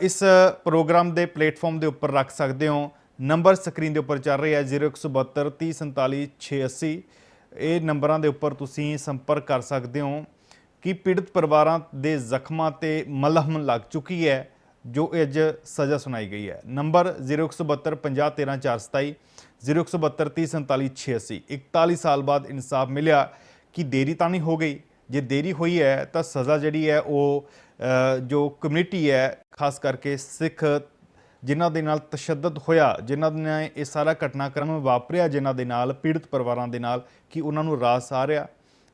ਇਸ ਪ੍ਰੋਗਰਾਮ ਦੇ ਪਲੇਟਫਾਰਮ ਦੇ ਉੱਪਰ ਰੱਖ ਸਕਦੇ ਹੋ। ਨੰਬਰ ਸਕਰੀਨ ਦੇ ਉੱਪਰ ਚੱਲ ਰਿਹਾ ਹੈ 0172 3047 680 ਇਹ ਨੰਬਰਾਂ ਦੇ ਉੱਪਰ ਤੁਸੀਂ ਸੰਪਰਕ ਕਰ ਸਕਦੇ ਹੋ ਕਿ ਪੀੜਤ ਪਰਿਵਾਰਾਂ ਦੇ ਜ਼ਖਮਾਂ ਤੇ ਮਲਹਮ ਲੱਗ ਚੁੱਕੀ ਹੈ, ਜੋ ਅੱਜ ਸਜ਼ਾ ਸੁਣਾਈ ਗਈ ਹੈ। ਨੰਬਰ 0172 50 13 427 0172 30 47 680 41 ਸਾਲ ਬਾਅਦ ਇਨਸਾਫ ਮਿਲਿਆ ਕਿ ਦੇਰੀ ਤਾਂ ਨਹੀਂ ਹੋ ਗਈ। ਜੇ ਦੇਰੀ ਹੋਈ ਹੈ, ਤਾਂ ਸਜ਼ਾ ਜਿਹੜੀ ਹੈ, ਉਹ ਜੋ ਕਮਿਊਨਿਟੀ ਹੈ, ਖਾਸ ਕਰਕੇ ਸਿੱਖ, ਜਿਨ੍ਹਾਂ ਦੇ ਨਾਲ ਤਸ਼ੱਦਦ ਹੋਇਆ, ਜਿਨ੍ਹਾਂ ਨੇ ਇਹ ਸਾਰਾ ਘਟਨਾਕ੍ਰਮ ਵਾਪਰਿਆ, ਜਿਨ੍ਹਾਂ ਦੇ ਨਾਲ, ਪੀੜਤ ਪਰਿਵਾਰਾਂ ਦੇ ਨਾਲ, ਕਿ ਉਹਨਾਂ ਨੂੰ ਰਾਸ ਆ ਰਿਹਾ,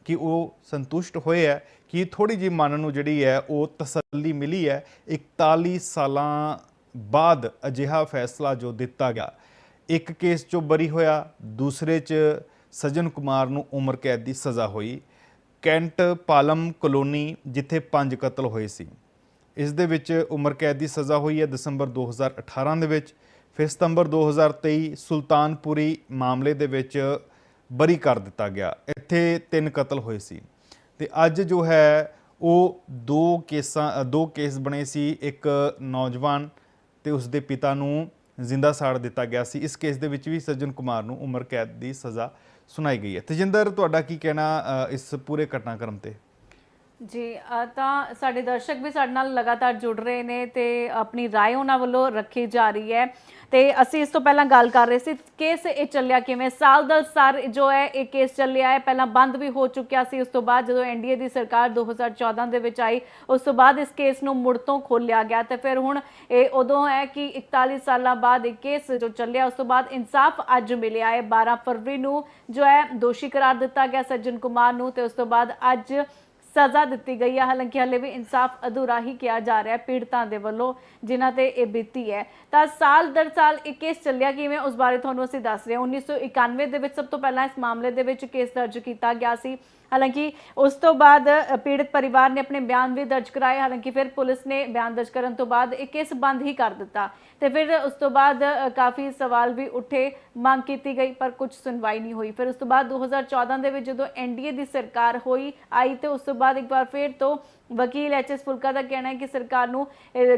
ਕਿ ਉਹ ਸੰਤੁਸ਼ਟ ਹੋਏ ਹੈ, ਕਿ ਥੋੜੀ ਜਿਹੀ ਮਨ ਨੂੰ ਜਿਹੜੀ ਹੈ, ਉਹ ਤਸੱਲੀ ਮਿਲੀ ਹੈ। 41 ਸਾਲਾਂ ਬਾਅਦ ਅਜਿਹਾ ਫੈਸਲਾ ਜੋ ਦਿੱਤਾ ਗਿਆ, ਇੱਕ ਕੇਸ 'ਚੋਂ ਬਰੀ ਹੋਇਆ, ਦੂਸਰੇ 'ਚ ਸਜਨ ਕੁਮਾਰ ਨੂੰ ਉਮਰ ਕੈਦ ਦੀ ਸਜ਼ਾ ਹੋਈ। ਕੈਂਟ ਪਾਲਮ ਕਲੋਨੀ ਜਿੱਥੇ ਪੰਜ ਕਤਲ ਹੋਏ ਸੀ। ਇਸ ਦੇ ਵਿੱਚ ਉਮਰ ਕੈਦ ਦੀ ਸਜ਼ਾ ਹੋਈ ਹੈ ਦਸੰਬਰ 2018 ਦੇ ਵਿੱਚ। ਫਿਰ ਸਤੰਬਰ 2023 ਸੁਲਤਾਨਪੁਰੀ ਮਾਮਲੇ ਦੇ ਵਿੱਚ ਬਰੀ ਕਰ ਦਿੱਤਾ ਗਿਆ। ਇੱਥੇ ਤਿੰਨ ਕਤਲ ਹੋਏ ਸੀ। ਤੇ ਅੱਜ ਜੋ ਹੈ, ਉਹ ਦੋ ਕੇਸਾਂ, ਦੋ ਕੇਸ ਬਣੇ ਸੀ। ਇੱਕ ਨੌਜਵਾਨ ਤੇ ਉਸ ਦੇ ਪਿਤਾ ਨੂੰ ਜ਼ਿੰਦਾ ਸਾੜ ਦਿੱਤਾ ਗਿਆ ਸੀ। ਇਸ ਕੇਸ ਦੇ ਵਿੱਚ ਵੀ ਸੱਜਣ ਕੁਮਾਰ ਨੂੰ ਉਮਰ ਕੈਦ ਦੀ ਸਜ਼ਾ ਸੁਣਾਈ ਗਈ ਹੈ। ਤੇਜਿੰਦਰ ਤੁਹਾਡਾ ਕੀ ਕਹਿਣਾ ਇਸ ਪੂਰੇ ਘਟਨਾਕ੍ਰਮ ਤੇ? ਜੀ ਅ, ਤਾਂ ਸਾਡੇ ਦਰਸ਼ਕ ਵੀ ਸਾਡੇ ਨਾਲ ਲਗਾਤਾਰ ਜੁੜ ਰਹੇ ਨੇ ਤੇ ਆਪਣੀ رائے ਉਹਨਾਂ ਵੱਲੋਂ ਰੱਖੀ ਜਾ ਰਹੀ ਹੈ ਤੇ ਅਸੀਂ ਇਸ ਤੋਂ ਪਹਿਲਾਂ ਗੱਲ ਕਰ ਰਹੇ ਸੀ ਕੇਸ ਇਹ ਚੱਲਿਆ ਕਿਵੇਂ ਸਾਲ ਦਰ ਸਾਲ ਜੋ ਹੈ ਇਹ ਕੇਸ ਚੱਲਿਆ ਹੈ ਪਹਿਲਾਂ ਬੰਦ ਵੀ ਹੋ ਚੁੱਕਿਆ ਸੀ ਉਸ ਤੋਂ ਬਾਅਦ ਜਦੋਂ ਐਨਡੀਏ ਦੀ ਸਰਕਾਰ 2014 ਦੇ ਵਿੱਚ ਆਈ ਉਸ ਤੋਂ ਬਾਅਦ ਇਸ ਕੇਸ ਨੂੰ ਮੁੜ ਤੋਂ ਖੋਲਿਆ ਗਿਆ ਤੇ ਫਿਰ ਹੁਣ ਇਹ ਉਦੋਂ ਹੈ ਕਿ 41 ਸਾਲਾਂ ਬਾਅਦ ਇਹ ਕੇਸ ਜੋ ਚੱਲਿਆ ਉਸ ਤੋਂ ਬਾਅਦ ਇਨਸਾਫ ਅੱਜ ਮਿਲਿਆ ਹੈ 12 ਫਰਵਰੀ ਨੂੰ ਜੋ ਹੈ ਦੋਸ਼ੀ ਕਰਾਰ ਦਿੱਤਾ ਗਿਆ ਸੱਜਣ ਕੁਮਾਰ ਨੂੰ ਤੇ ਉਸ ਤੋਂ ਬਾਅਦ ਅੱਜ ਸਜ਼ਾ ਦਿੱਤੀ ਗਈ ਹੈ। ਹਾਲਾਂਕਿ ਹਲੇ ਵੀ ਇਨਸਾਫ ਅਧੂਰਾ ਹੀ ਕਿਹਾ ਜਾ ਰਿਹਾ ਹੈ ਪੀੜਤਾਂ ਦੇ ਵੱਲੋਂ, ਜਿਨ੍ਹਾਂ ਤੇ ਇਹ ਬੀਤੀ ਹੈ। ਤਾਂ ਸਾਲ ਦਰ ਸਾਲ ਇਹ ਕੇਸ ਚੱਲਿਆ ਕਿਵੇਂ, ਉਸ ਬਾਰੇ ਤੁਹਾਨੂੰ ਅਸੀਂ ਦੱਸ ਰਹੇ ਹਾਂ। 1991 ਦੇ ਵਿੱਚ ਸਭ ਤੋਂ ਪਹਿਲਾਂ ਇਸ ਮਾਮਲੇ ਦੇ ਵਿੱਚ ਕੇਸ ਦਰਜ ਕੀਤਾ ਗਿਆ ਸੀ। ਹਾਲਾਂਕਿ ਉਸ ਤੋਂ ਬਾਅਦ ਪੀੜਤ ਪਰਿਵਾਰ ਨੇ ਆਪਣੇ ਬਿਆਨ ਵੀ ਦਰਜ ਕਰਾਏ। ਹਾਲਾਂਕਿ ਫਿਰ ਪੁਲਿਸ ਨੇ ਬਿਆਨ ਦਰਜ ਕਰਨ ਤੋਂ ਬਾਅਦ ਇਹ ਕੇਸ ਬੰਦ ਹੀ ਕਰ ਦਿੱਤਾ। ਤੇ ਫਿਰ ਉਸ ਤੋਂ ਬਾਅਦ ਕਾਫੀ ਸਵਾਲ ਵੀ ਉੱਠੇ, ਮੰਗ ਕੀਤੀ ਗਈ, ਪਰ ਕੁਝ ਸੁਣਵਾਈ ਨਹੀਂ ਹੋਈ। ਫਿਰ ਉਸ ਤੋਂ ਬਾਅਦ 2014 ਦੇ ਵਿੱਚ ਜਦੋਂ ਐਨਡੀਏ ਦੀ ਸਰਕਾਰ ਹੋਈ, ਆਈ ਤੇ ਉਸ ਤੋਂ ਬਾਅਦ ਇੱਕ ਵਾਰ ਫਿਰ ਤੋਂ ਵਕੀਲ ਐਚਐਸ ਫੁਲਕਾ ਦਾ ਕਹਿਣਾ ਹੈ ਕਿ ਸਰਕਾਰ ਨੂੰ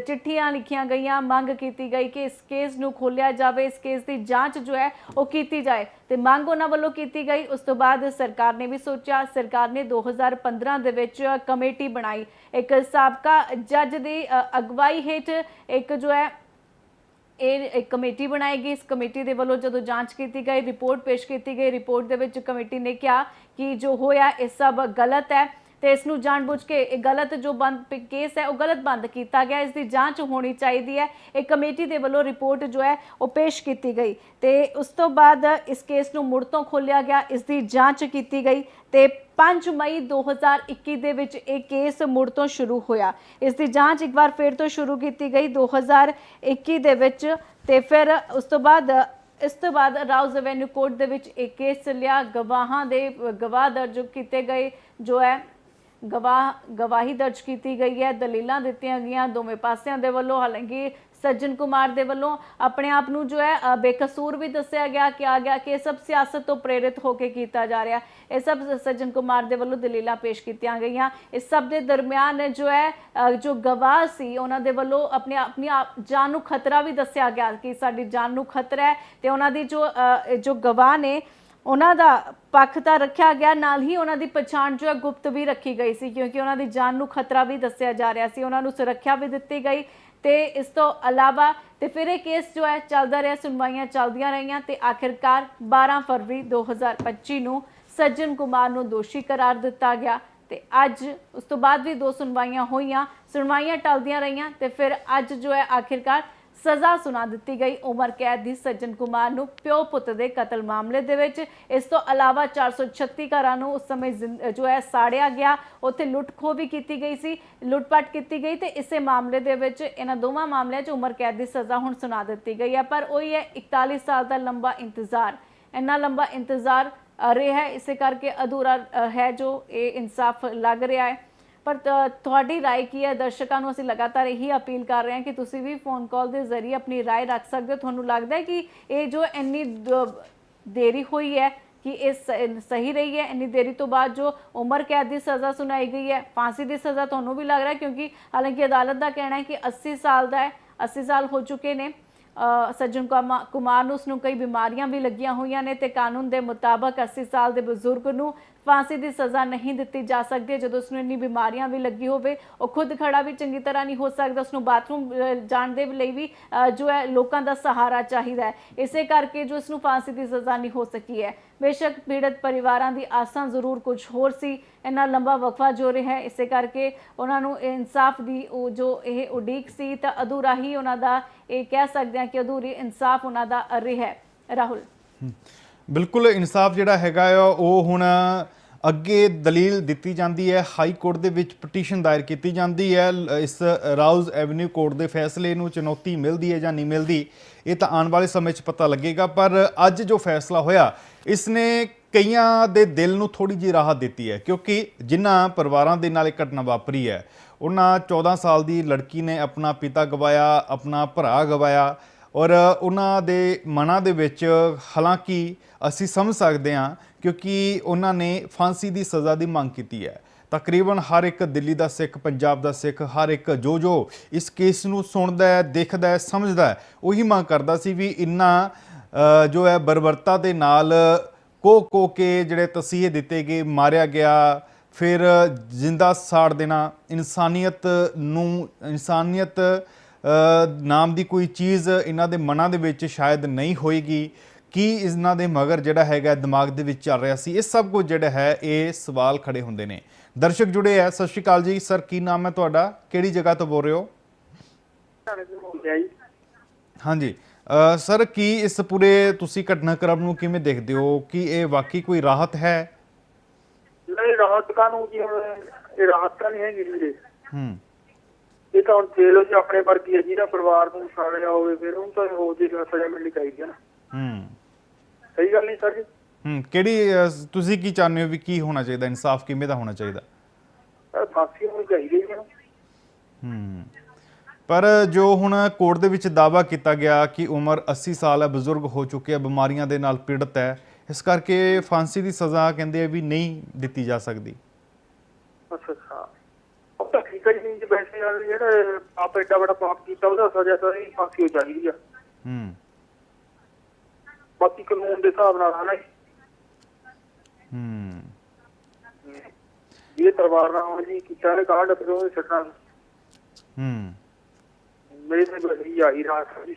ਚਿੱਠੀਆਂ ਲਿਖੀਆਂ ਗਈਆਂ, ਮੰਗ ਕੀਤੀ ਗਈ ਕਿ ਇਸ ਕੇਸ ਨੂੰ ਖੋਲਿਆ ਜਾਵੇ, ਇਸ ਕੇਸ ਦੀ ਜਾਂਚ ਜੋ ਹੈ ਉਹ ਕੀਤੀ ਜਾਏ। ਤੇ ਮੰਗ ਉਹਨਾਂ ਵੱਲੋਂ ਕੀਤੀ ਗਈ। ਉਸ ਤੋਂ ਬਾਅਦ ਸਰਕਾਰ ਨੇ ਵੀ ਸੋਚਿਆ। ਸਰਕਾਰ ਨੇ 2015 ਦੇ ਵਿੱਚ ਕਮੇਟੀ ਬਣਾਈ। ਇੱਕ ਸਾਬਕਾ ਜੱਜ ਦੀ ਅਗਵਾਈ ਹੇਠ ਇੱਕ ਜੋ ਹੈ, ਇਹ ਇੱਕ ਕਮੇਟੀ ਬਣਾਈ ਗਈ। ਇਸ ਕਮੇਟੀ ਦੇ ਵੱਲੋਂ ਜਦੋਂ ਜਾਂਚ ਕੀਤੀ ਗਈ, ਰਿਪੋਰਟ ਪੇਸ਼ ਕੀਤੀ ਗਈ, ਰਿਪੋਰਟ ਦੇ ਵਿੱਚ ਕਮੇਟੀ ਨੇ ਕਿਹਾ ਕਿ ਜੋ ਹੋਇਆ, ਇਹ ਸਭ ਗਲਤ ਹੈ। ਤੇ ਇਸ ਨੂੰ ਜਾਣਬੁੱਝ ਕੇ ਇਹ ਗਲਤ ਜੋ ਬੰਦ ਕੇਸ ਹੈ, ਉਹ ਗਲਤ ਬੰਦ ਕੀਤਾ ਗਿਆ। ਇਸ ਦੀ ਜਾਂਚ ਹੋਣੀ ਚਾਹੀਦੀ ਹੈ। ਇਹ ਕਮੇਟੀ ਦੇ ਵੱਲੋਂ ਰਿਪੋਰਟ ਜੋ ਹੈ, ਉਹ ਪੇਸ਼ ਕੀਤੀ ਗਈ। ਤੇ ਉਸ ਤੋਂ ਬਾਅਦ ਇਸ ਕੇਸ ਨੂੰ ਮੁੜ ਤੋਂ ਖੋਲਿਆ ਗਿਆ। ਇਸ ਦੀ ਜਾਂਚ ਕੀਤੀ ਗਈ ਤੇ 5 ਮਈ 2021 ਦੇ ਵਿੱਚ ਇਹ ਕੇਸ ਮੁੜ ਤੋਂ ਸ਼ੁਰੂ ਹੋਇਆ। ਇਸ ਦੀ ਜਾਂਚ ਇੱਕ ਵਾਰ ਫਿਰ ਤੋਂ ਸ਼ੁਰੂ ਕੀਤੀ ਗਈ 2021 ਦੇ ਵਿੱਚ ਤੇ ਫਿਰ ਉਸ ਤੋਂ ਬਾਅਦ, ਇਸ ਤੋਂ ਬਾਅਦ ਰਾਉਜ਼ ਐਵੇਨਿਊ ਕੋਰਟ ਦੇ ਵਿੱਚ ਇਹ ਕੇਸ ਚੱਲਿਆ ਗਵਾਹਾਂ ਦੇ, ਗਵਾਹ ਦਰਜ ਕੀਤੇ ਗਏ ਜੋ ਹੈ ਗਵਾਹ ਗਵਾਹੀ ਦਰਜ ਕੀਤੀ ਗਈ ਹੈ, ਦਲੀਲਾਂ ਦਿੱਤੀਆਂ ਗਈਆਂ ਦੋਵੇਂ ਪਾਸਿਆਂ ਦੇ ਵੱਲੋਂ, ਹਾਲਾਂਕਿ ਸੱਜਣ ਕੁਮਾਰ ਦੇ ਵੱਲੋਂ ਆਪਣੇ ਆਪ ਨੂੰ ਜੋ ਹੈ ਬੇਕਸੂਰ ਵੀ ਦੱਸਿਆ ਗਿਆ ਕਿ ਆ ਗਿਆ ਕਿ ਇਹ ਸਭ ਸਿਆਸਤ ਤੋਂ ਪ੍ਰੇਰਿਤ ਹੋ ਕੇ ਕੀਤਾ ਜਾ ਰਿਹਾ। ਇਹ ਸਭ ਸੱਜਣ ਕੁਮਾਰ ਦੇ ਵੱਲੋਂ ਦਲੀਲਾਂ ਪੇਸ਼ ਕੀਤੀਆਂ ਗਈਆਂ। ਇਸ ਸਭ ਦੇ ਦਰਮਿਆਨ ਜੋ ਹੈ ਜੋ ਗਵਾਹ ਸੀ, ਉਹਨਾਂ ਦੇ ਵੱਲੋਂ ਆਪਣੇ ਆਪਣੀ ਆਪ- ਜਾਨ ਨੂੰ ਖਤਰਾ ਵੀ ਦੱਸਿਆ ਗਿਆ ਕਿ ਸਾਡੀ ਜਾਨ ਨੂੰ ਖਤਰਾ ਹੈ ਤੇ ਉਹਨਾਂ ਦੀ ਜੋ ਜੋ ਗਵਾਹ ਨੇ ਉਹਨਾਂ ਦਾ ਪੱਖ ਤਾਂ ਰੱਖਿਆ ਗਿਆ, ਨਾਲ ਹੀ ਉਹਨਾਂ ਦੀ ਪਛਾਣ ਜੋ ਹੈ ਗੁਪਤ ਵੀ ਰੱਖੀ ਗਈ ਸੀ, ਕਿਉਂਕਿ ਉਹਨਾਂ ਦੀ ਜਾਨ ਨੂੰ ਖਤਰਾ ਵੀ ਦੱਸਿਆ ਜਾ ਰਿਹਾ ਸੀ, ਉਹਨਾਂ ਨੂੰ ਸੁਰੱਖਿਆ ਵੀ ਦਿੱਤੀ ਗਈ ਤੇ ਇਸ ਤੋਂ ਇਲਾਵਾ ਤੇ ਫਿਰ ਇਹ ਕੇਸ ਜੋ ਹੈ ਚੱਲਦਾ ਰਿਹਾ, ਸੁਣਵਾਈਆਂ ਚੱਲਦੀਆਂ ਰਹੀਆਂ ਤੇ ਆਖਿਰਕਾਰ 12 ਫਰਵਰੀ 2025 ਨੂੰ ਸੱਜਣ ਕੁਮਾਰ ਨੂੰ ਦੋਸ਼ੀ ਕਰਾਰ ਦਿੱਤਾ ਗਿਆ ਤੇ ਅੱਜ ਉਸ ਤੋਂ ਬਾਅਦ ਵੀ ਦੋ ਸੁਣਵਾਈਆਂ ਹੋਈਆਂ, ਸੁਣਵਾਈਆਂ ਟਲਦੀਆਂ ਰਹੀਆਂ ਤੇ ਫਿਰ ਅੱਜ ਜੋ ਹੈ ਆਖਿਰਕਾਰ ਸਜ਼ਾ ਸੁਣਾ ਦਿੱਤੀ ਗਈ। ਉਮਰ ਕੈਦ ਦੀ ਸੱਜਣ ਕੁਮਾਰ ਨੂੰ ਪਿਓ ਪੁੱਤ ਦੇ ਕਤਲ ਮਾਮਲੇ ਦੇ ਵਿੱਚ ਇਸ ਤੋਂ ਇਲਾਵਾ 436 ਘਰਾਂ ਨੂੰ ਉਸ ਸਮੇਂ ਜ਼ਿੰ- ਜੋ ਹੈ, ਸਾੜਿਆ ਗਿਆ। ਉੱਥੇ ਲੁੱਟ ਖੋਹ ਵੀ ਕੀਤੀ ਗਈ ਸੀ, ਲੁੱਟਪਾਟ ਕੀਤੀ ਗਈ ਤੇ ਇਸੇ ਮਾਮਲੇ ਦੇ ਵਿੱਚ ਇਹਨਾਂ ਦੋਵਾਂ ਮਾਮਲਿਆਂ 'ਚ ਉਮਰ ਕੈਦ ਦੀ ਸਜ਼ਾ ਹੁਣ ਸੁਣਾ ਦਿੱਤੀ ਗਈ ਹੈ। ਪਰ ਉਹੀ ਹੈ 41 ਸਾਲ ਦਾ ਲੰਬਾ ਇੰਤਜ਼ਾਰ। ਇੰਨਾ ਲੰਬਾ ਇੰਤਜ਼ਾਰ ਰਿਹਾ ਹੈ, ਇਸੇ ਕਰਕੇ ਅਧੂਰਾ ਹੈ ਜੋ ਇਹ ਇਨਸਾਫ ਲੱਗ ਰਿਹਾ ਹੈ। ਪਰ ਤ- ਤੁਹਾਡੀ رائے ਕੀ ਹੈ ਦਰਸ਼ਕਾਂ ਨੂੰ ਅਸੀਂ ਲਗਾਤਾਰ ਇਹੀ ਅਪੀਲ ਕਰ ਰਹੇ ਹਾਂ ਕਿ ਤੁਸੀਂ ਵੀ ਫੋਨ ਕਾਲ ਦੇ ਜ਼ਰੀਏ ਆਪਣੀ رائے ਰੱਖ ਸਕਦੇ ਹੋ ਤੁਹਾਨੂੰ ਲੱਗਦਾ ਹੈ ਕਿ ਇਹ ਜੋ ਇੰਨੀ ਦ- ਦੇਰੀ ਹੋਈ ਹੈ ਕਿ ਇਹ ਸ- ਸਹੀ ਰਹੀ ਹੈ ਇੰਨੀ ਦੇਰੀ ਤੋਂ ਬਾਅਦ ਜੋ ਉਮਰ ਕੈਦ ਦੀ ਸਜ਼ਾ ਸੁਣਾਈ ਗਈ ਹੈ ਫਾਂਸੀ ਦੀ ਸਜ਼ਾ ਤੁਹਾਨੂੰ ਵੀ ਲੱਗ ਰਿਹਾ ਹੈ ਕਿਉਂਕਿ ਹਾਲਾਂਕਿ ਅਦਾਲਤ ਦਾ ਕਹਿਣਾ ਹੈ ਕਿ 80 ਸਾਲ ਦਾ ਹੈ 80 ਸਾਲ ਹੋ ਚੁੱਕੇ ਨੇ ਅ, ਸੱਜਣ ਕੁਮਾ- ਕੁਮਾਰ ਨੂੰ ਉਸਨੂੰ ਕਈ ਬਿਮਾਰੀਆਂ ਵੀ ਲੱਗੀਆਂ ਹੋਈਆਂ ਨੇ ਤੇ ਕਾਨੂੰਨ ਦੇ ਮੁਤਾਬਕ 80 ਸਾਲ ਦੇ ਬਜ਼ੁਰਗ ਨੂੰ ਫਾਂਸੀ ਦੀ ਸਜ਼ਾ ਨਹੀਂ ਦਿੱਤੀ ਜਾ ਸਕਦੀ, ਜਦੋਂ ਉਸਨੂੰ ਇੰਨੀ ਬਿਮਾਰੀਆਂ ਵੀ ਲੱਗੀ ਹੋਵੇ, ਉਹ ਖੁਦ ਖੜਾ ਵੀ ਚੰਗੀ ਤਰ੍ਹਾਂ ਨਹੀਂ ਹੋ ਸਕਦਾ, ਉਸਨੂੰ ਬਾਥਰੂਮ ਜਾਣ ਦੇ ਲਈ ਵੀ ਜੋ ਹੈ, ਲੋਕਾਂ ਦਾ ਸਹਾਰਾ ਚਾਹੀਦਾ ਹੈ। ਇਸੇ ਕਰਕੇ ਜੋ ਉਸਨੂੰ ਫਾਂਸੀ ਦੀ ਸਜ਼ਾ ਨਹੀਂ ਹੋ ਸਕੀ ਹੈ। ਬੇਸ਼ੱਕ ਪੀੜਤ ਪਰਿਵਾਰਾਂ ਦੀ ਆਸਾਂ ਜ਼ਰੂਰ ਕੁਝ ਹੋਰ ਸੀ, ਇੰਨਾ ਲੰਬਾ ਵਕਫਾ ਜੋ ਰਿਹਾ ਇਸੇ ਕਰਕੇ ਉਹਨਾਂ ਨੂੰ ਇਨਸਾਫ ਦੀ ਉਹ ਜੋ ਇਹ ਉਡੀਕ ਸੀ, ਤਾਂ ਅਧੂਰਾ ਹੀ ਉਹਨਾਂ ਦਾ ਇਹ ਕਹਿ ਸਕਦੇ ਹਾਂ ਕਿ ਅਧੂਰੀ ਇਨਸਾਫ ਉਹਨਾਂ ਦਾ ਰਿਹਾ ਰਾਹੁਲ। ਬਿਲਕੁਲ ਇਨਸਾਫ ਜਿਹੜਾ ਹੈਗਾ ਆ, ਉਹ ਹੁਣ ਅੱਗੇ ਦਲੀਲ ਦਿੱਤੀ ਜਾਂਦੀ ਹੈ, ਹਾਈ ਕੋਰਟ ਦੇ ਵਿੱਚ ਪਟੀਸ਼ਨ ਦਾਇਰ ਕੀਤੀ ਜਾਂਦੀ ਹੈ ਇਸ ਰਾਉਜ਼ ਐਵਨਿਊ ਕੋਰਟ ਦੇ ਫੈਸਲੇ ਨੂੰ ਚੁਣੌਤੀ ਮਿਲਦੀ ਹੈ ਜਾਂ ਨਹੀਂ ਮਿਲਦੀ, ਇਹ ਤਾਂ ਆਉਣ ਵਾਲੇ ਸਮੇਂ 'ਚ ਪਤਾ ਲੱਗੇਗਾ, ਪਰ ਅੱਜ ਜੋ ਫੈਸਲਾ ਹੋਇਆ ਇਸ ਨੇ ਕਈਆਂ ਦੇ ਦਿਲ ਨੂੰ ਥੋੜੀ ਜਿਹੀ ਰਾਹਤ ਦਿੱਤੀ ਹੈ, ਕਿਉਂਕਿ ਜਿਨ੍ਹਾਂ ਪਰਿਵਾਰਾਂ ਦੇ ਨਾਲ ਇਹ ਘਟਨਾ ਵਾਪਰੀ ਹੈ, ਉਹਨਾਂ 14 ਸਾਲ ਦੀ ਲੜਕੀ ਨੇ ਆਪਣਾ ਪਿਤਾ ਗਵਾਇਆ, ਆਪਣਾ ਭਰਾ ਗਵਾਇਆ ਔਰ ਉਹਨਾਂ ਦੇ ਮਨਾਂ ਦੇ ਵਿੱਚ ਹਾਲਾਂਕਿ ਅਸੀਂ ਸਮਝ ਸਕਦੇ ਹਾਂ ਕਿਉਂਕਿ ਉਹਨਾਂ ਨੇ ਫਾਂਸੀ ਦੀ ਸਜ਼ਾ ਦੀ ਮੰਗ ਕੀਤੀ ਹੈ। ਤਕਰੀਬਨ ਹਰ ਇੱਕ ਦਿੱਲੀ ਦਾ ਸਿੱਖ, ਪੰਜਾਬ ਦਾ ਸਿੱਖ, ਹਰ ਇੱਕ ਜੋ ਜੋ ਇਸ ਕੇਸ ਨੂੰ ਸੁਣਦਾ ਹੈ, ਦੇਖਦਾ ਹੈ, ਸਮਝਦਾ ਹੈ, ਉਹੀ ਮੰਗ ਕਰਦਾ ਸੀ ਵੀ ਇੰਨਾ ਜੋ ਹੈ ਬਰਬਰਤਾ ਦੇ ਨਾਲ ਕੋ ਕੋ ਕੇ ਜਿਹੜੇ ਤਸੀਹੇ ਦਿੱਤੇ ਗਏ, ਮਾਰਿਆ ਗਿਆ, ਫਿਰ ਜਿੰਦਾ ਸਾੜ ਦੇਣਾ, ਇਨਸਾਨੀਅਤ ਨੂੰ, ਇਨਸਾਨੀਅਤ ਨਾਮ ਦੀ ਕੋਈ ਚੀਜ਼ ਇਹਨਾਂ ਦੇ ਮਨਾਂ ਦੇ ਵਿੱਚ ਸ਼ਾਇਦ ਨਹੀਂ ਹੋਏਗੀ। ਕੀ ਇਹਨਾਂ ਦੇ ਮਗਰ ਜਿਹੜਾ ਹੈਗਾ ਦਿਮਾਗ ਦੇ ਵਿੱਚ ਚੱਲ ਰਿਹਾ ਸੀ? ਇਹ ਸਭ ਕੁਝ ਜਿਹੜਾ ਹੈ ਇਹ ਸਵਾਲ ਖੜੇ ਹੁੰਦੇ ਨੇ। ਦਰਸ਼ਕ ਜੁੜੇ ਹੈ ਸਤਿ ਸ਼੍ਰੀ ਅਕਾਲ ਜੀ। ਸਰ ਕੀ ਨਾਮ ਹੈ ਤੁਹਾਡਾ? ਕਿਹੜੀ ਜਗ੍ਹਾ ਤੋਂ ਬੋਲ ਰਹੇ ਹੋ? ਹਾਂਜੀ। ਸਰ ਕੀ ਇਸ ਪੂਰੇ ਤੁਸੀਂ ਘਟਨਾਕ੍ਰਮ ਨੂੰ ਕਿਵੇਂ ਦੇਖਦੇ ਹੋ? ਕਿ ਇਹ ਵਾਕਈ ਕੋਈ ਰਾਹਤ ਹੈ? ਨਹੀਂ ਰਾਹਤ ਕਾਨੂੰ ਜੀ ਹੁਣ ਇਹ ਰਾਹਤ ਤਾਂ ਨਹੀਂ ਹੈਗੀ ਵੀਰੇ ਹੂੰ। ਇਹ ਤਾਂ ਹੁਣ ਜੇਲ੍ਹ ਆਪਣੇ ਵਰਗੀ ਹੈ ਜਿਹਦਾ ਪਰਿਵਾਰ ਨੂੰ ਸਾੜਿਆ ਹੋਵੇ ਫਿਰ ਉਹਨੂੰ ਤਾਂ ਹੋ ਜੀ ਸਜ਼ਾ ਮਿਲਣੀ ਚਾਹੀਦੀ ਹੈ ਨਾ। ਹੂੰ। ਸਹੀ ਗੱਲ ਨਹੀਂ ਸਰ ਜੀ? ਹੂੰ ਕਿਹੜੀ ਤੁਸੀਂ ਕੀ ਚਾਹੁੰਦੇ ਹੋ ਵੀ ਕੀ ਹੋਣਾ ਚਾਹੀਦਾ ਇਨਸਾਫ ਕਿਵੇਂ ਦਾ ਹੋਣਾ ਚਾਹੀਦਾ? ਫਾਂਸੀ ਹੋਣੀ ਚਾਹੀਦੀ ਹੈ ਹੂੰ। ਪਰ ਜੋ ਹੁਣ ਕੋਰਟ ਦੇ ਵਿੱਚ ਦਾਵਾ ਕੀਤਾ ਗਿਆ ਕਿ ਉਮਰ 80 ਸਾਲ ਹੈ ਬਜ਼ੁਰਗ ਹੋ ਚੁੱਕੇ ਹੈ ਬਿਮਾਰੀਆਂ ਦੇ ਨਾਲ ਪੀੜਤ ਹੈ ਇਸ ਕਰਕੇ ਫਾਂਸੀ ਦੀ ਸਜ਼ਾ ਕਹਿੰਦੇ ਆ ਵੀ ਨਹੀਂ ਦਿੱਤੀ ਜਾ ਸਕਦੀ। ਅੱਛਾ। ਠੀਕ ਹੈ ਜੀ ਵੈਸੇ ਯਾਰ ਜਿਹੜਾ ਆਪ ਐਡਾ ਬੜਾ ਪਾਪ ਕੀਤਾ ਉਹਦਾ ਸਜ਼ਾ ਤਾਂ ਇਹ ਫਾਂਸੀ ਹੋ ਚਾਹੀਦੀ ਆ। ਹੂੰ। ਬਾਕੀ ਕਾਨੂੰਨ ਦੇ ਹਿਸਾਬ ਨਾਲ ਹਨਾ। ਹੂੰ। ਜਿਹਦੇ ਪਰਿਵਾਰ ਨਾਲ ਹੁਣ ਜੀ ਕੀਤਾ ਨੇ ਕਾਢ ਫਿਰ ਉਹ ਛੱਡਣਾ। ਹੂੰ। ਮੇਰੇ ਤੇ ਬੜੀ ਆਈ ਰਾਤ ਜੀ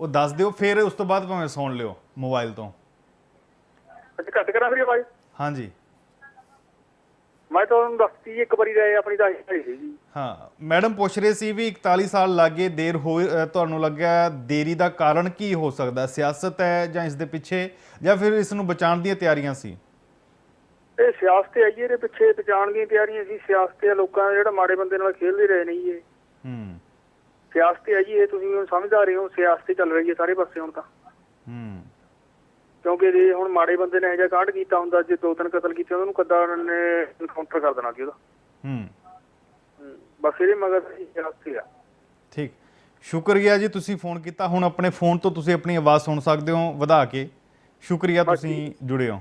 ਉਹ ਦੱਸ ਦਿਓ ਫਿਰ ਉਸ ਤੋਂ ਬਾਅਦ ਭਾਵੇਂ ਸੁਣ ਲਿਓ ਮੋਬਾਈਲ ਤੋਂ। ਅੱਜ ਘੱਟ ਕਰਾਂ ਫਿਰ ਆਵਾਜ਼ ਹਾਂਜੀ। ਮੈਂ ਤੁਹਾਨੂੰ ਦੱਸਤੀ ਇੱਕ ਵਾਰੀ ਰਹੇ ਆਪਣੀ ਤਾਂ ਆਈ ਸੀ। ਜੀ ਹਾਂ ਮੈਡਮ ਪੁੱਛ ਰਹੇ ਸੀ ਵੀ 41 ਸਾਲ ਲੱਗੇ ਦੇਰ ਹੋ ਤੁਹਾਨੂੰ ਲੱਗਿਆ ਦੇਰੀ ਦਾ ਕਾਰਨ ਕੀ ਹੋ ਸਕਦਾ? ਸਿਆਸਤ ਹੈ ਜਾਂ ਇਸ ਦੇ ਪਿੱਛੇ ਜਾਂ ਫਿਰ ਇਸ ਨੂੰ ਬਚਾਉਣ ਦੀਆਂ ਤਿਆਰੀਆਂ ਸੀ? ਇਹ ਸਿਆਸਤ ਆਈਏ ਇਹਦੇ ਪਿੱਛੇ ਪਛਾਣ ਦੀਆਂ ਤਿਆਰੀਆਂ ਸੀ। ਸਿਆਸਤ ਆ ਲੋਕਾਂ ਦਾ ਜਿਹੜਾ ਮਾੜੇ ਬੰਦੇ ਨਾਲ ਖੇਡਦੇ ਰਹੇ ਨਹੀਂ ਇਹ। ਹੂੰ। ਸਿਆਸਤ ਆਈਏ ਇਹ ਤੁਸੀਂ ਹੁਣ ਸਮਝਦਾਰ ਹੋ ਸਿਆਸਤ ਹੀ ਚੱਲ ਰਹੀ ਹੈ ਸਾਰੇ ਪਾਸੇ ਹੁਣ ਤਾਂ। ਹੂੰ। ਕਿਉਂਕਿ ਜੇ ਹੁਣ ਮਾੜੇ ਬੰਦੇ ਨੇ ਇਹ ਜਿਹਾ ਕਾਂਡ ਕੀਤਾ ਹੁੰਦਾ ਜੇ ਦੋ ਤਿੰਨ ਕਤਲ ਕੀਤੇ ਉਹਨਾਂ ਨੂੰ ਕੱਦਾ ਉਹਨਾਂ ਨੇ ਇਨਕਾਊਂਟਰ ਕਰ ਦੇਣਾ ਸੀ ਉਹਦਾ। ਹੂੰ। ਬਸ ਇਹਦੇ ਮਗਰ ਹੀ ਸਿਆਸਤ ਆ। ਠੀਕ। ਸ਼ੁਕਰੀਆ ਜੀ ਤੁਸੀਂ ਫੋਨ ਕੀਤਾ। ਹੁਣ ਆਪਣੇ ਫੋਨ ਤੋਂ ਤੁਸੀਂ ਆਪਣੀ ਆਵਾਜ਼ ਸੁਣ ਸਕਦੇ ਹੋ ਵਧਾ ਕੇ। ਸ਼ੁਕਰੀਆ ਤੁਸੀਂ ਜੁੜੇ ਹੋ।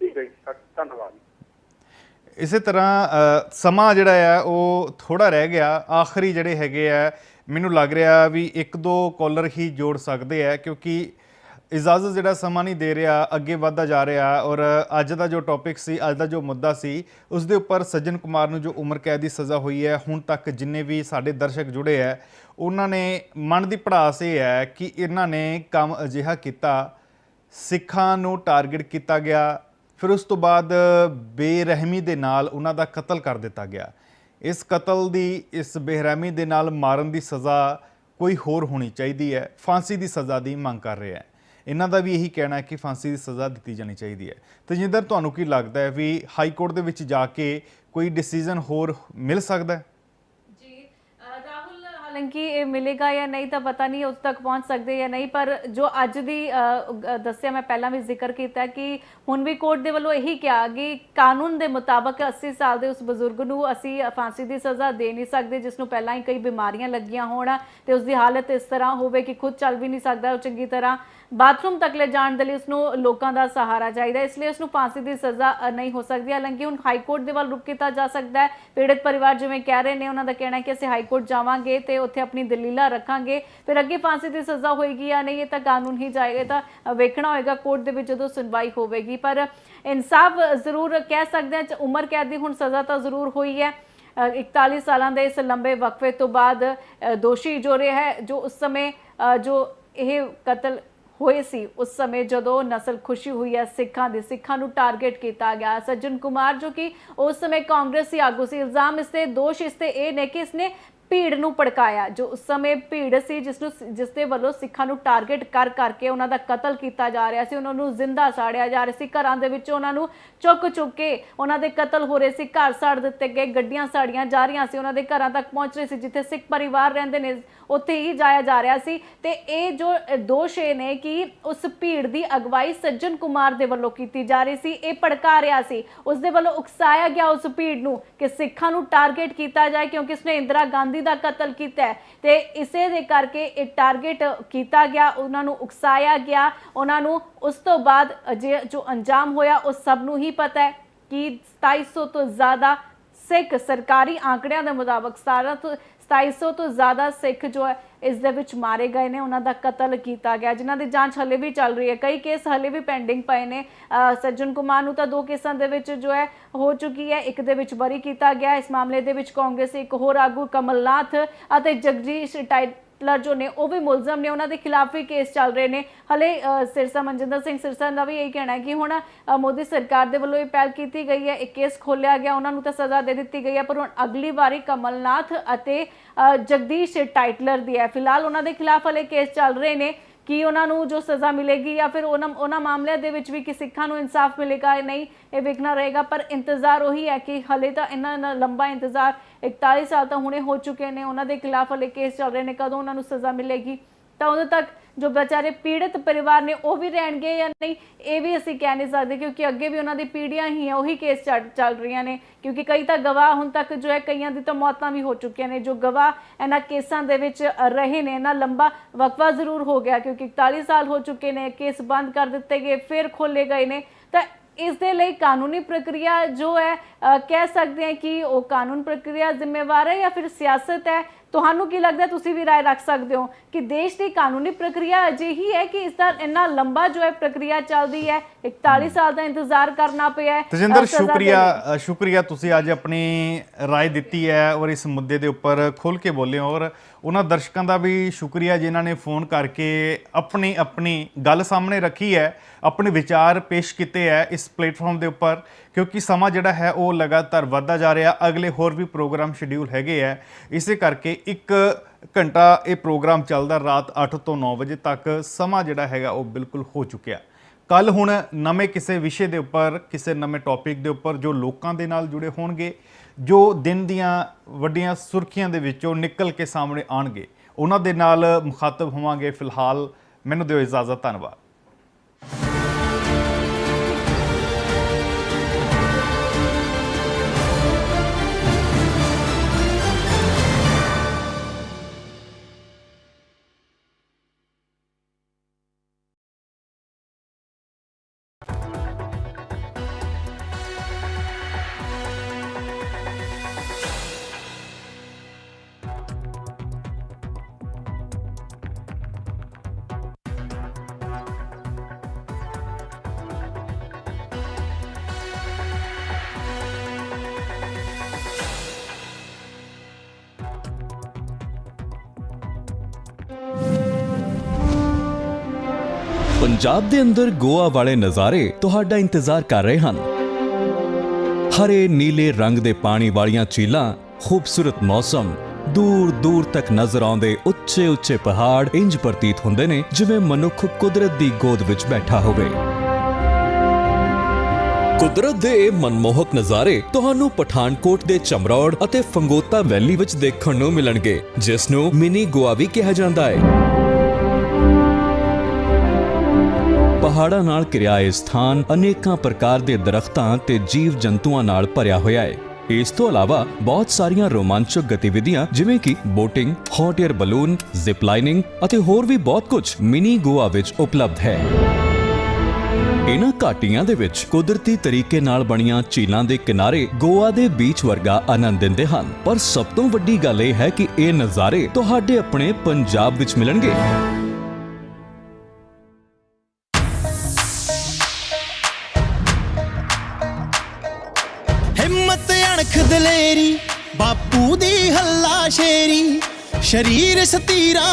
ਠੀਕ ਹੈ ਜੀ ਧੰਨਵਾਦ ਇਸੇ ਤਰ੍ਹਾਂ ਸਮਾਂ ਜਿਹੜਾ ਹੈ ਉਹ ਥੋੜਾ ਰਹਿ ਗਿਆ। ਆਖਰੀ ਜਿਹੜੇ ਹੈਗੇ ਆ ਮੈਨੂੰ ਲੱਗ ਰਿਹਾ ਵੀ ਇੱਕ ਦੋ ਕਾਲਰ ਹੀ ਜੋੜ ਸਕਦੇ ਆ, ਕਿਉਂਕਿ ਇਜਾਜ਼ਤ ਜਿਹੜਾ ਸਮਾਂ ਨਹੀਂ ਦੇ ਰਿਹਾ, ਅੱਗੇ ਵਧਦਾ ਜਾ ਰਿਹਾ ਔਰ ਅੱਜ ਦਾ ਜੋ ਟੌਪਿਕ ਸੀ, ਅੱਜ ਦਾ ਜੋ ਮੁੱਦਾ ਸੀ, ਉਸ ਦੇ ਉੱਪਰ ਸੱਜਣ ਕੁਮਾਰ ਨੂੰ ਜੋ ਉਮਰ ਕੈਦ ਦੀ ਸਜ਼ਾ ਹੋਈ ਹੈ, ਹੁਣ ਤੱਕ ਜਿੰਨੇ ਵੀ ਸਾਡੇ ਦਰਸ਼ਕ ਜੁੜੇ ਹੈ, ਉਹਨਾਂ ਨੇ ਮਨ ਦੀ ਭੜਾਸ ਇਹ ਹੈ ਕਿ ਇਹਨਾਂ ਨੇ ਕੰਮ ਅਜਿਹਾ ਕੀਤਾ, ਸਿੱਖਾਂ ਨੂੰ ਟਾਰਗੇਟ ਕੀਤਾ ਗਿਆ, ਫਿਰ ਉਸ ਤੋਂ ਬਾਅਦ ਬੇਰਹਿਮੀ ਦੇ ਨਾਲ ਉਹਨਾਂ ਦਾ ਕਤਲ ਕਰ ਦਿੱਤਾ ਗਿਆ। ਇਸ ਕਤਲ ਦੀ, ਇਸ ਬੇਰਹਿਮੀ ਦੇ ਨਾਲ ਮਾਰਨ ਦੀ ਸਜ਼ਾ ਕੋਈ ਹੋਰ ਹੋਣੀ ਚਾਹੀਦੀ ਹੈ, ਫਾਂਸੀ ਦੀ ਸਜ਼ਾ ਦੀ ਮੰਗ ਕਰ ਰਿਹਾ ਹੈ। ਇਹਨਾਂ ਦਾ ਵੀ ਇਹੀ ਕਹਿਣਾ ਹੈ ਕਿ ਫਾਂਸੀ ਦੀ ਸਜ਼ਾ ਦਿੱਤੀ ਜਾਣੀ ਚਾਹੀਦੀ ਹੈ। ਤਜਿੰਦਰ, ਤੁਹਾਨੂੰ ਕੀ ਲੱਗਦਾ ਹੈ ਵੀ ਹਾਈ ਕੋਰਟ ਦੇ ਵਿੱਚ ਜਾ ਕੇ ਕੋਈ ਡਿਸੀਜਨ ਹੋਰ ਮਿਲ ਸਕਦਾ ਹੈ? ਹਾਲਾਂਕਿ ਮਿਲੇਗਾ ਜਾਂ ਨਹੀਂ ਤਾਂ ਪਤਾ ਨਹੀਂ ਉਸ ਤੱਕ ਪਹੁੰਚ ਸਕਦੇ ਜਾਂ ਨਹੀਂ, ਪਰ ਜੋ ਅੱਜ ਦੀ ਦੱਸਿਆ ਮੈਂ ਪਹਿਲਾਂ ਵੀ ਜ਼ਿਕਰ ਕੀਤਾ ਕਿ ਹੁਣ ਵੀ ਕੋਰਟ ਦੇ ਵੱਲੋਂ ਇਹੀ ਕਿਹਾ ਕਿ ਕਾਨੂੰਨ ਦੇ ਮੁਤਾਬਕ 80 ਸਾਲ ਦੇ ਉਸ ਬਜ਼ੁਰਗ ਨੂੰ ਅਸੀਂ ਫਾਂਸੀ ਦੀ ਸਜ਼ਾ ਦੇ ਨਹੀਂ ਸਕਦੇ, ਜਿਸ ਨੂੰ ਪਹਿਲਾਂ ਹੀ ਕਈ ਬਿਮਾਰੀਆਂ ਲੱਗੀਆਂ ਹੋਣ ਤੇ ਉਸ ਦੀ ਹਾਲਤ ਇਸ ਤਰ੍ਹਾਂ ਹੋਵੇ ਕਿ ਖੁਦ ਚੱਲ ਵੀ ਨਹੀਂ ਸਕਦਾ, ਉਹ ਚੰਗੀ ਤਰ੍ਹਾਂ ਬਾਥਰੂਮ ਤੱਕ ਲੈ ਜਾਣ ਦੇ ਲਈ ਉਸ ਨੂੰ ਲੋਕਾਂ ਦਾ ਸਹਾਰਾ ਚਾਹੀਦਾ ਇਸ ਲਈ ਉਸ ਨੂੰ ਫਾਂਸੀ ਦੀ ਸਜ਼ਾ ਨਹੀਂ ਹੋ ਸਕਦੀ। ਹਾਲਾਂਕਿ ਹੁਣ ਹਾਈ ਕੋਰਟ ਦੇ ਵੱਲ ਰੁਕ ਕੀਤਾ ਜਾ ਸਕਦਾ ਹੈ। ਪੀੜਤ ਪਰਿਵਾਰ ਜਿਵੇਂ ਕਹਿ ਰਹੇ ਨੇ ਉਹਨਾਂ ਦਾ ਕਹਿਣਾ ਹੈ ਕਿ ਅਸੀਂ ਹਾਈ ਕੋਰਟ ਜਾਵਾਂਗੇ ਤੇ ਉੱਥੇ ਆਪਣੀ ਦਲੀਲਾਂ ਰੱਖਾਂਗੇ। ਫਿਰ ਅੱਗੇ ਫਾਂਸੀ ਦੀ ਸਜ਼ਾ ਹੋਏਗੀ ਜਾਂ ਨਹੀਂ ਇਹ ਤਾਂ ਕਾਨੂੰਨ ਹੀ ਜਾਏਗਾ ਤਾਂ ਵੇਖਣਾ ਹੋਏਗਾ ਕੋਰਟ ਦੇ ਵਿੱਚ ਜਦੋਂ ਸੁਣਵਾਈ ਹੋਵੇਗੀ। ਪਰ ਇਨਸਾਫ ਜ਼ਰੂਰ ਕਹਿ ਸਕਦੇ ਹਾਂ ਉਮਰ ਕੈਦ ਦੀ ਹੁਣ ਸਜ਼ਾ ਤਾਂ ਜ਼ਰੂਰ ਹੋਈ ਹੈ। ਅ, 41 ਸਾਲਾਂ ਦੇ ਇਸ ਲੰਬੇ ਵਕਫੇ ਤੋਂ ਬਾਅਦ ਦੋਸ਼ੀ ਜੋ ਰਿਹਾ ਹੈ ਜੋ ਉਸ ਸਮੇਂ ਜੋ ਇਹ ਕਤਲ ਹੋਏ ਸੀ। ਉਸ ਸਮੇਂ ਜਦੋਂ ਨਸਲ ਖੁਸ਼ੀ ਹੋਈ ਹੈ, ਸਿੱਖਾਂ ਦੇ ਸਿੱਖਾਂ ਨੂੰ ਟਾਰਗੇਟ ਕੀਤਾ ਗਿਆ। ਸੱਜਣ ਕੁਮਾਰ ਜੋ ਕਿ ਉਸ ਸਮੇਂ ਕਾਂਗਰਸੀ ਆਗੂ ਸੀ, ਇਲਜ਼ਾਮ ਇਸ ਤੇ ਦੋਸ਼ ਇਸ ਤੇ ਇਹ ਨੇ ਕਿ ਇਸਨੇ ਭੀੜ ਨੂੰ ਭੜਕਾਇਆ। ਜੋ ਉਸ ਸਮੇਂ ਭੀੜ ਸੀ, ਜਿਸ ਨੂੰ ਜਿਸ ਦੇ ਵੱਲੋਂ ਸਿੱਖਾਂ ਨੂੰ ਟਾਰਗੇਟ ਕਰ ਕਰਕੇ ਉਹਨਾਂ ਦਾ ਕਤਲ ਕੀਤਾ ਜਾ ਰਿਹਾ ਸੀ, ਉਹਨਾਂ ਨੂੰ ਜ਼ਿੰਦਾ ਸਾੜਿਆ ਜਾ ਰਿਹਾ ਸੀ। ਘਰਾਂ ਦੇ ਵਿੱਚ ਉਹਨਾਂ ਨੂੰ ਚੁੱਕ ਚੁੱਕ ਕੇ ਉਹਨਾਂ ਦੇ ਕਤਲ ਹੋ ਰਹੇ ਸੀ। ਘਰ ਸਾੜ ਦਿੱਤੇ ਗਏ, ਗੱਡੀਆਂ ਸਾੜੀਆਂ ਜਾ ਰਹੀਆਂ ਸੀ। ਉਹਨਾਂ ਦੇ ਘਰਾਂ ਤੱਕ ਪਹੁੰਚ ਰਹੇ ਸੀ, ਜਿੱਥੇ ਸਿੱਖ ਪਰਿਵਾਰ ਰਹਿੰਦੇ ਨੇ। ਉੱਥੇ ਹੀ ਜਾਇਆ ਜਾ ਰਿਹਾ ਸੀ ਤੇ ਇਹ ਜੋ ਦੋਸ਼ ਇਹ ਨੇ ਕਿ ਉਸ ਭੀੜ ਦੀ ਅਗਵਾਈ ਸੱਜਣ ਕੁਮਾਰ ਦੇ ਵੱਲੋਂ ਕੀਤੀ ਜਾ ਰਹੀ ਸੀ, ਇਹ ਭੜਕਾ ਰਿਹਾ ਸੀ। ਉਸ ਦੇ ਵੱਲੋਂ ਉਕਸਾਇਆ ਗਿਆ ਉਸ ਭੀੜ ਨੂੰ ਕਿ ਸਿੱਖਾਂ ਨੂੰ ਟਾਰਗੇਟ ਕੀਤਾ ਜਾਏ ਕਿਉਂਕਿ ਉਸਨੇ ਇੰਦਰਾ ਗਾਂਧੀ ਦਾ ਕਤਲ ਕੀਤਾ ਤੇ ਇਸੇ ਦੇ ਕਰਕੇ ਇਹ ਟਾਰਗੇਟ ਕੀਤਾ ਗਿਆ, ਉਹਨਾਂ ਨੂੰ ਉਕਸਾਇਆ ਗਿਆ। ਉਹਨਾਂ ਨੂੰ ਉਸ ਤੋਂ ਬਾਅਦ ਅਜੇ ਜੋ ਅੰਜਾਮ ਹੋਇਆ, ਉਹ ਸਭ ਨੂੰ ਹੀ ਪਤਾ ਹੈ ਕਿ 2700 ਤੋਂ ਜ਼ਿਆਦਾ ਸਿੱਖ ਸਰਕਾਰੀ ਆંકੜਿਆਂ ਦੇ ਮੁਤਾਬਕ 17 2700 ਤੋਂ ਜ਼ਿਆਦਾ ਸਿੱਖ ਜੋ ਹੈ, ਇਸ ਦੇ ਵਿੱਚ ਮਾਰੇ ਗਏ ਨੇ, ਉਹਨਾਂ ਦਾ ਕਤਲ ਕੀਤਾ ਗਿਆ, ਜਿਨ੍ਹਾਂ ਦੀ ਜਾਂਚ ਹਲੇ ਵੀ ਚੱਲ ਰਹੀ ਹੈ। ਕਈ ਕੇਸ ਹਲੇ ਵੀ ਪੈਂਡਿੰਗ ਪਏ ਨੇ। ਸੱਜਣ ਕੁਮਾਰ ਨੂੰ ਤਾਂ ਦੋ ਕੇਸਾਂ ਦੇ ਵਿੱਚ ਜੋ ਹੈ, ਹੋ ਚੁੱਕੀ ਹੈ। ਇੱਕ ਦੇ ਵਿੱਚ ਬਰੀ ਕੀਤਾ ਗਿਆ, ਇਸ ਮਾਮਲੇ ਦੇ ਵਿੱਚ ਕਾਂਗਰਸੀ ਇੱਕ ਹੋਰ ਆਗੂ ਕਮਲਨਾਥ ਅਤੇ ਜਗਜੀਸ਼ ਟਾਈਟਲਰ ਜੋ ਨੇ, ਉਹ ਵੀ ਮੁਲਜ਼ਮ ਨੇ, ਉਹਨਾਂ ਦੇ ਖਿਲਾਫ ਵੀ ਕੇਸ ਚੱਲ ਰਹੇ ਨੇ। ਹਲੇ ਸਿਰਸਾ ਮਨਜਿੰਦਰ ਸਿੰਘ ਸਿਰਸਾ ਦਾ ਵੀ ਇਹੀ ਕਹਿਣਾ ਹੈ ਕਿ ਹੁਣ ਮੋਦੀ ਸਰਕਾਰ ਦੇ ਵੱਲੋਂ ਇਹ ਪਹਿਲ ਕੀਤੀ ਗਈ ਹੈ ਇੱਕ ਕੇਸ ਖੋਲਿਆ ਗਿਆ, ਉਹਨਾਂ ਨੂੰ ਤਾਂ ਸਜ਼ਾ ਦੇ ਦਿੱਤੀ ਗਈ ਹੈ, ਪਰ ਹੁਣ ਅਗਲੀ ਵਾਰੀ ਕਮਲਨਾਥ ਅਤੇ ਜਗਦੀਸ਼ ਟਾਈਟਲਰ ਦੀ ਹੈ। ਫਿਲਹਾਲ ਉਹਨਾਂ ਦੇ ਖਿਲਾਫ ਹਲੇ ਕੇਸ ਚੱਲ ਰਹੇ ਨੇ। ਕਿ ਉਹਨਾਂ ਨੂੰ ਜੋ ਸਜ਼ਾ ਮਿਲੇਗੀ ਜਾਂ ਫਿਰ ਉਹਨਾਂ ਉਹਨਾਂ ਮਾਮਲਿਆਂ ਦੇ ਵਿੱਚ ਵੀ ਕਿ ਸਿੱਖਾਂ ਨੂੰ ਇਨਸਾਫ ਮਿਲੇਗਾ ਜਾਂ ਨਹੀਂ, ਇਹ ਵੇਖਣਾ ਰਹੇਗਾ। ਪਰ ਇੰਤਜ਼ਾਰ ਉਹੀ ਹੈ ਕਿ ਹਲੇ ਤਾਂ ਇਹਨਾਂ ਲੰਬਾ ਇੰਤਜ਼ਾਰ 41 ਸਾਲ ਤਾਂ ਹੁਣੇ ਹੋ ਚੁੱਕੇ ਨੇ। ਉਹਨਾਂ ਦੇ ਖਿਲਾਫ ਹਲੇ ਕੇਸ ਚੱਲ ਰਹੇ ਨੇ। ਕਦੋਂ ਉਹਨਾਂ ਨੂੰ ਸਜ਼ਾ ਮਿਲੇਗੀ? ਤਾਂ ਉਦੋਂ ਤੱਕ ਜੋ ਵਿਚਾਰੇ ਪੀੜਤ ਪਰਿਵਾਰ ਨੇ ਉਹ ਵੀ ਰਹਿਣਗੇ ਜਾਂ ਨਹੀਂ, ਇਹ ਵੀ ਅਸੀਂ ਕਹਿ ਨਹੀਂ ਸਕਦੇ ਕਿਉਂਕਿ ਅੱਗੇ ਵੀ ਉਹਨਾਂ ਦੀ ਪੀੜ੍ਹੀਆਂ ਹੀ ਆ, ਉਹੀ ਕੇਸ ਚੱਲ ਰਹੀਆਂ ਨੇ। ਕਿਉਂਕਿ ਕਈ ਤਾਂ ਗਵਾਹ ਹੁਣ ਤੱਕ ਜੋ ਹੈ, ਕਈਆਂ ਦੀ ਤਾਂ ਮੌਤਾਂ ਵੀ ਹੋ ਚੁੱਕੀਆਂ ਨੇ। ਜੋ ਗਵਾਹ ਇਹਨਾਂ ਕੇਸਾਂ ਦੇ ਵਿੱਚ ਰਹੇ ਨੇ, ਇਹਨਾਂ ਲੰਬਾ ਵਕਫਾ ਜ਼ਰੂਰ ਹੋ ਗਿਆ ਕਿਉਂਕਿ 41 ਸਾਲ ਹੋ ਚੁੱਕੇ ਨੇ, ਕੇਸ ਬੰਦ ਕਰ ਦਿੱਤੇ ਗਏ, ਫਿਰ ਖੋਲੇ ਗਏ ਨੇ। ਤਾਂ ਇਸ ਦੇ ਲਈ ਕਾਨੂੰਨੀ ਪ੍ਰਕਿਰਿਆ ਜੋ ਹੈ ਕਹਿ ਸਕਦੇ ਹਾਂ ਕਿ ਉਹ ਕਾਨੂੰਨ ਪ੍ਰਕਿਰਿਆ ਜ਼ਿੰਮੇਵਾਰ ਹੈ ਜਾਂ ਫਿਰ ਸਿਆਸਤ ਹੈ ਤੁਹਾਨੂੰ ਕੀ ਲੱਗਦਾ ਹੈ? ਤੁਸੀਂ ਵੀ رائے ਰੱਖ ਸਕਦੇ ਹੋ ਕਿ ਦੇਸ਼ ਦੀ ਕਾਨੂੰਨੀ ਪ੍ਰਕਿਰਿਆ ਅਜਿਹੀ ਹੈ ਕਿ ਇਸ ਦਾ ਇੰਨਾ ਲੰਬਾ ਜੋ ਹੈ ਪ੍ਰਕਿਰਿਆ ਚੱਲਦੀ ਹੈ 41 ਸਾਲ ਦਾ ਇੰਤਜ਼ਾਰ ਕਰਨਾ ਪਿਆ ਹੈ ਤਜਿੰਦਰ ਅ, ਸਜ਼ਾ ਦੇ ਸ਼ੁਕਰੀਆ ਲਈ। ਅ, ਸ਼ੁਕਰੀਆ ਤੁਸੀਂ ਅੱਜ ਆਪਣੀ رائے ਦਿੱਤੀ ਹੈ ਔਰ ਇਸ ਮੁੱਦੇ ਦੇ ਉੱਪਰ ਖੁੱਲ ਕੇ ਬੋਲੇ ਹੋ ਔਰ ਉਹਨਾਂ ਦਰਸ਼ਕਾਂ ਦਾ ਵੀ ਸ਼ੁਕਰੀਆ ਜਿਨ੍ਹਾਂ ਨੇ ਫੋਨ ਕਰਕੇ ਆਪਣੀ ਆਪਣੀ ਗੱਲ ਸਾਹਮਣੇ ਰੱਖੀ ਹੈ, ਆਪਣੇ ਵਿਚਾਰ ਪੇਸ਼ ਕੀਤੇ ਹੈ ਇਸ ਪਲੇਟਫਾਰਮ ਦੇ ਉੱਪਰ, ਕਿਉਂਕਿ ਸਮਾਂ ਜਿਹੜਾ ਹੈ ਉਹ ਲਗਾਤਾਰ ਵੱਧਦਾ ਜਾ ਰਿਹਾ। ਅਗਲੇ ਹੋਰ ਵੀ ਪ੍ਰੋਗਰਾਮ ਸ਼ਡਿਊਲ ਹੈਗੇ ਹੈ। ਇਸੇ ਕਰਕੇ ਇੱਕ ਘੰਟਾ ਇਹ ਪ੍ਰੋਗਰਾਮ ਚੱਲਦਾ ਰਾਤ 8 ਤੋਂ 9 ਵਜੇ ਤੱਕ ਸਮਾਂ ਜਿਹੜਾ ਹੈਗਾ ਉਹ ਬਿਲਕੁਲ ਹੋ ਚੁੱਕਿਆ। ਕੱਲ ਹੁਣ ਨਵੇਂ ਕਿਸੇ ਵਿਸ਼ੇ ਦੇ ਉੱਪਰ, ਕਿਸੇ ਨਵੇਂ ਟੌਪਿਕ ਦੇ ਉੱਪਰ ਜੋ ਲੋਕਾਂ ਦੇ ਨਾਲ ਜੁੜੇ ਹੋਣਗੇ, ਜੋ ਦਿਨ ਦੀਆਂ ਵੱਡੀਆਂ ਸੁਰਖੀਆਂ ਦੇ ਵਿੱਚੋਂ ਨਿਕਲ ਕੇ ਸਾਹਮਣੇ ਆਣਗੇ ਉਹਨਾਂ ਦੇ ਨਾਲ ਮੁਖਾਤਬ ਹੋਵਾਂਗੇ ਫਿਲਹਾਲ। ਮੈਨੂੰ ਦਿਓ ਇਜਾਜ਼ਤ, ਧੰਨਵਾਦ। ਪੰਜਾਬ ਦੇ ਅੰਦਰ ਗੋਆ ਵਾਲੇ ਨਜ਼ਾਰੇ ਤੁਹਾਡਾ ਇੰਤਜ਼ਾਰ ਕਰ ਰਹੇ ਹਨ। ਹਰੇ, ਨੀਲੇ ਰੰਗ ਦੇ ਪਾਣੀ ਵਾਲੀਆਂ ਝੀਲਾਂ, ਖੂਬਸੂਰਤ ਮੌਸਮ, ਦੂਰ ਦੂਰ ਤੱਕ ਨਜ਼ਰ ਆਉਂਦੇ ਉੱਚੇ ਉੱਚੇ ਪਹਾੜ ਇੰਜ ਪ੍ਰਤੀਤ ਹੁੰਦੇ ਨੇ ਜਿਵੇਂ ਮਨੁੱਖ ਕੁਦਰਤ ਦੀ ਗੋਦ ਵਿੱਚ ਬੈਠਾ ਹੋਵੇ। ਕੁਦਰਤ ਦੇ ਇਹ ਮਨਮੋਹਕ ਨਜ਼ਾਰੇ ਤੁਹਾਨੂੰ ਪਠਾਨਕੋਟ ਦੇ ਚਮਰੌੜ ਅਤੇ ਫੰਗੋਤਾ ਵੈਲੀ ਵਿੱਚ ਦੇਖਣ ਨੂੰ ਮਿਲਣਗੇ, ਜਿਸ ਨੂੰ ਮਿਨੀ ਗੋਆ ਵੀ ਕਿਹਾ ਜਾਂਦਾ ਹੈ। ਪਹਾੜਾਂ ਨਾਲ ਘਿਰਿਆ ਇਹ ਸਥਾਨ ਅਨੇਕਾਂ ਪ੍ਰਕਾਰ ਦੇ ਦਰਖਤਾਂ ਤੇ ਜੀਵ ਜੰਤੂਆਂ ਨਾਲ ਭਰਿਆ ਹੋਇਆ ਹੈ। ਇਸ ਤੋਂ ਇਲਾਵਾ ਬਹੁਤ ਸਾਰੀਆਂ ਰੋਮਾਂਚਕ ਗਤੀਵਿਧੀਆਂ ਜਿਵੇਂ ਕਿ boating, hot air balloon, zip lining ਅਤੇ ਹੋਰ ਵੀ ਬਹੁਤ ਕੁਝ ਮਿਨੀ ਗੋਆ ਵਿੱਚ ਉਪਲਬਧ ਹੈ। ਇਹਨਾਂ ਘਾਟੀਆਂ ਦੇ ਵਿੱਚ ਕੁਦਰਤੀ ਤਰੀਕੇ ਨਾਲ ਬਣੀਆਂ ਝੀਲਾਂ ਦੇ ਕਿਨਾਰੇ ਗੋਆ ਦੇ ਬੀਚ ਵਰਗਾ ਆਨੰਦ ਦਿੰਦੇ ਹਨ। ਪਰ ਸਭ ਤੋਂ ਵੱਡੀ ਗੱਲ ਇਹ ਹੈ ਕਿ ਇਹ ਨਜ਼ਾਰੇ ਤੁਹਾਡੇ ਆਪਣੇ ਪੰਜਾਬ ਵਿੱਚ ਮਿਲਣਗੇ। ਸ਼ਰੀਰ ਸਤੀਰਾ